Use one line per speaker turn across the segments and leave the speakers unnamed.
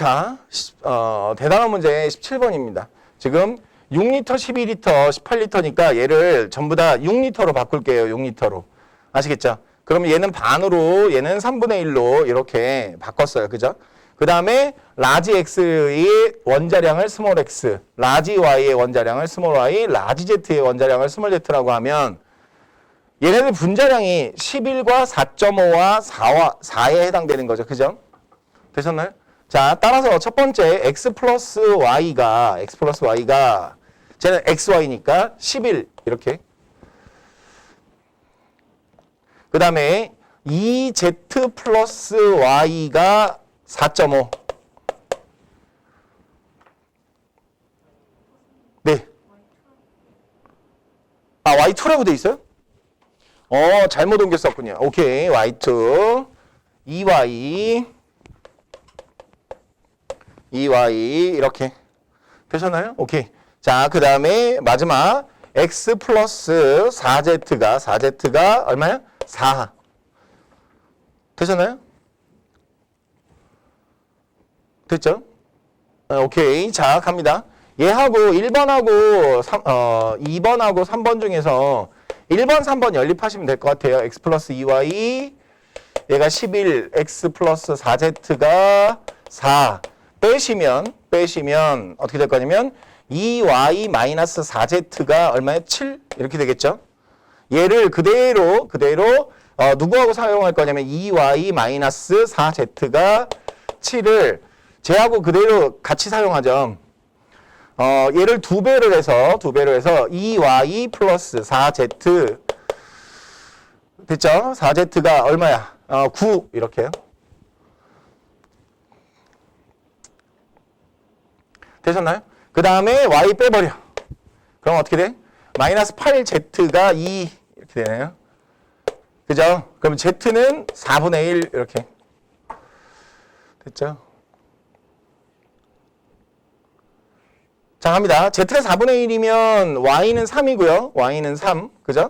자, 시- 어, 대단한 문제 17번입니다. 지금 6리터, 12리터, 18리터니까 얘를 전부 다 6리터로 바꿀게요. 6리터로. 아시겠죠? 그러면 얘는 반으로, 얘는 3분의 1로 이렇게 바꿨어요. 그죠? 그 다음에 라지 x의 원자량을 스몰 x, 라지 y의 원자량을 스몰 y, 라지 z의 원자량을 스몰 z라고 하면 얘네들 분자량이 11과 4.5와 4와 4에 해당되는 거죠. 그죠? 되셨나요? 자, 따라서 첫 번째 x 플러스 y가 x 플러스 y가 쟤는 xy니까 11 이렇게. 그 다음에 2z 플러스 y가 4.5. 네. 아, y2라고 돼 있어요? 어, 잘못 옮겼었군요. 오케이, y2. 2y. 2y 이렇게 되셨나요? 오케이. 자, 그 다음에 마지막 x 플러스 4z가 4z가 얼마야? 4. 되셨나요? 됐죠? 어, 오케이. 자, 갑니다. 얘하고 1번하고 3, 어, 2번하고 3번 중에서 1번, 3번 연립하시면 될 것 같아요. x 플러스 2y 얘가 11, x 플러스 4z가 4. 빼시면, 빼시면 어떻게 될 거냐면 2y 마이너스 4z가 얼마예요? 7? 이렇게 되겠죠? 얘를 그대로, 그대로 어, 누구하고 사용할 거냐면 2y 마이너스 4z가 7을 쟤하고 그대로 같이 사용하죠. 어, 얘를 두 배를 해서, 두 배를 해서 2y 플러스 4z 됐죠? 4z가 얼마야? 어, 9 이렇게 되셨나요? 그 다음에 y 빼버려. 그럼 어떻게 돼? 마이너스 8z가 2 이렇게 되네요. 그죠? 그럼 z는 4분의 1 이렇게. 됐죠? 자, 갑니다. z가 4분의 1이면 y는 3이고요. y는 3. 그죠?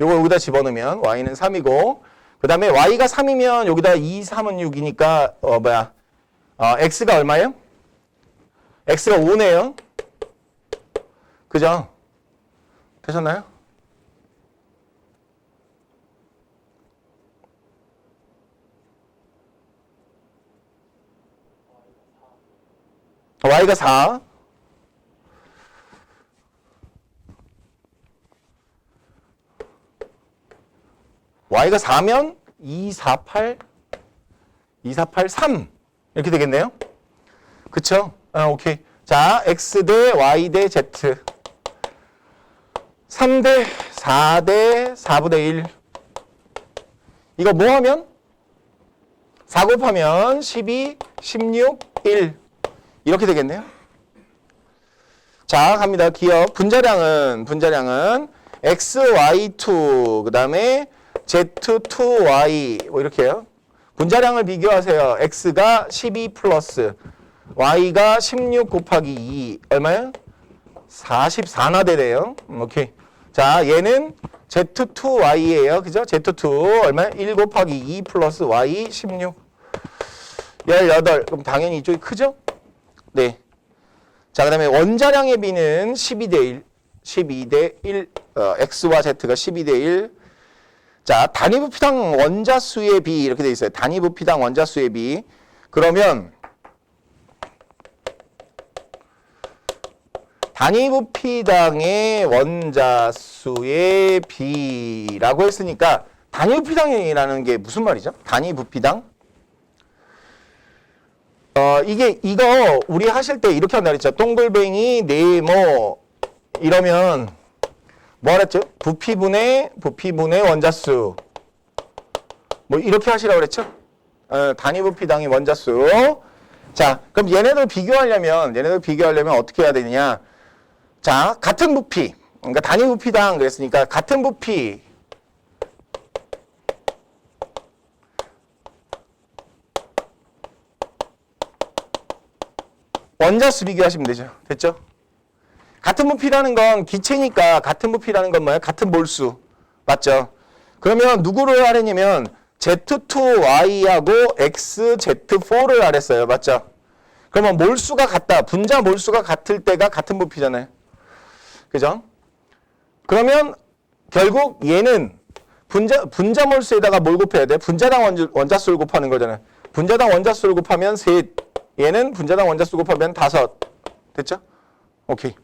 요거 여기다 집어넣으면 y는 3이고 그 다음에 y가 3이면 여기다 2, 3은 6이니까 어 뭐야 어, x가 얼마예요? X가 5네요. 그죠? 되셨나요? y가 4 y가 4면 2, 4, 8, 2, 4, 8, 3 이렇게 되겠네요. 그쵸? 아, 오케이. 자, x 대 y 대 z 3대 4대 4분의 1 이거 뭐 하면? 4 곱하면 12, 16, 1 이렇게 되겠네요. 자, 갑니다. 기억. 분자량은, 분자량은 xy2, 그 다음에 z2y, 뭐 이렇게 해요. 분자량을 비교하세요. x가 12 플러스, y가 16 곱하기 2, 얼마요? 44나 되네요. 음, 오케이. 자, 얘는 z2y예요. 그죠? z2, 얼마요? 1 곱하기 2 플러스 y 16. 18. 그럼 당연히 이쪽이 크죠? 네. 자, 그 다음에 원자량의 비는 12대 1, 12대 1, 어, x와 z가 12대 1. 자, 단위 부피당 원자수의 비 이렇게 돼 있어요. 단위 부피당 원자수의 비. 그러면 단위 부피당의 원자수의 비라고 했으니까 단위 부피당이라는 게 무슨 말이죠? 단위 부피당? 어, 이게, 이거, 우리 하실 때 이렇게 한다 그랬죠. 동글뱅이, 네모, 이러면, 뭐 하랬죠? 부피분의, 부피분의 원자수. 뭐, 이렇게 하시라고 그랬죠? 어, 단위 부피당의 원자수. 자, 그럼 얘네들 비교하려면, 얘네들 비교하려면 어떻게 해야 되느냐. 자, 같은 부피. 그러니까 단위 부피당 그랬으니까, 같은 부피. 원자수 비교하시면 되죠. 됐죠? 같은 부피라는 건 기체니까 같은 부피라는 건 뭐예요? 같은 몰수. 맞죠? 그러면 누구를 하려냐면 Z2Y하고 XZ4를 하랬어요. 맞죠? 그러면 몰수가 같다. 분자 몰수가 같을 때가 같은 부피잖아요. 그죠? 그러면 결국 얘는 분자 분자 몰수에다가 뭘 곱해야 돼? 분자당 원자, 원자수를 곱하는 거잖아요. 분자당 원자수를 곱하면 셋. 얘는 분자당 원자수 곱하면 다섯. 됐죠? 오케이.